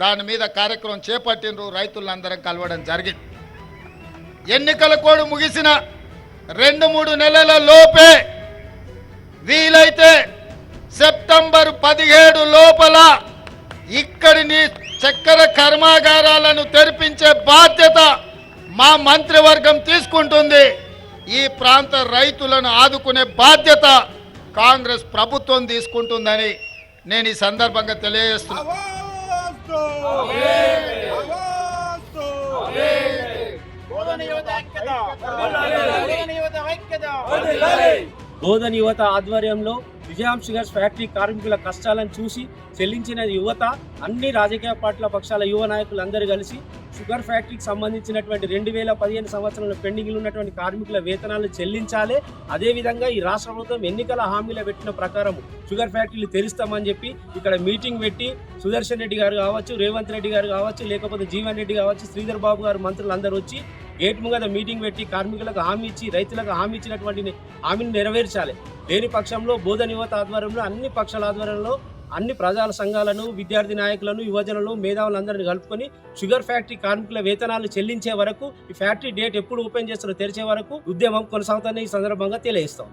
దాని మీద కార్యక్రమం చేపట్టినరు రైతులందరం కలవడం జరిగింది. ఎన్నికల కోడ్ ముగిసిన రెండు మూడు నెలల లోపే వీలైతే సెప్టెంబర్ పదిహేడు లోపల ఇక్కడిని చక్కెర కర్మాగారాలను తెరిపించే బాధ్యత మా మంత్రివర్గం తీసుకుంటుంది. ఈ ప్రాంత రైతులను ఆదుకునే బాధ్యత కాంగ్రెస్ ప్రభుత్వం తీసుకుంటుందని నేను ఈ సందర్భంగా తెలియజేస్తున్నాను బోధన యువత ఐక్యత బోధన యువత ఆధ్వర్యంలో విజయాం షుగర్స్ ఫ్యాక్టరీ కార్మికుల కష్టాలను చూసి చెల్లించిన యువత అన్ని రాజకీయ పార్టీల పక్షాల యువ నాయకులందరూ కలిసి షుగర్ ఫ్యాక్టరీకి సంబంధించినటువంటి రెండు వేల పదిహేను సంవత్సరంలో పెండింగ్లు ఉన్నటువంటి కార్మికుల వేతనాలు చెల్లించాలి. అదేవిధంగా ఈ రాష్ట్ర ప్రభుత్వం ఎన్నికల హామీలు పెట్టిన ప్రకారం షుగర్ ఫ్యాక్టరీలు తెరుస్తామని చెప్పి ఇక్కడ మీటింగ్ పెట్టి సుదర్శన్ రెడ్డి గారు కావచ్చు రేవంత్ రెడ్డి గారు కావచ్చు లేకపోతే జీవన్ రెడ్డి కావచ్చు శ్రీధర్ బాబు గారు మంత్రులు అందరూ వచ్చి గేట్ ముంగద మీటింగ్ పెట్టి కార్మికులకు హామీ ఇచ్చి రైతులకు హామీ ఇచ్చినటువంటి హామీని నెరవేర్చాలి. లేని పక్షంలో బోధన యువత ఆధ్వర్యంలో అన్ని పక్షాల ఆధ్వర్యంలో అన్ని ప్రజల సంఘాలను విద్యార్థి నాయకులను యువజనులు మేధావులందరినీ కలుపుకొని షుగర్ ఫ్యాక్టరీ కార్మికుల వేతనాలు చెల్లించే వరకు ఈ ఫ్యాక్టరీ డేట్ ఎప్పుడు ఓపెన్ చేస్తారో తెరిచే వరకు ఉద్యమం కొనసాగుతుందని ఈ సందర్భంగా తెలియజేస్తాం.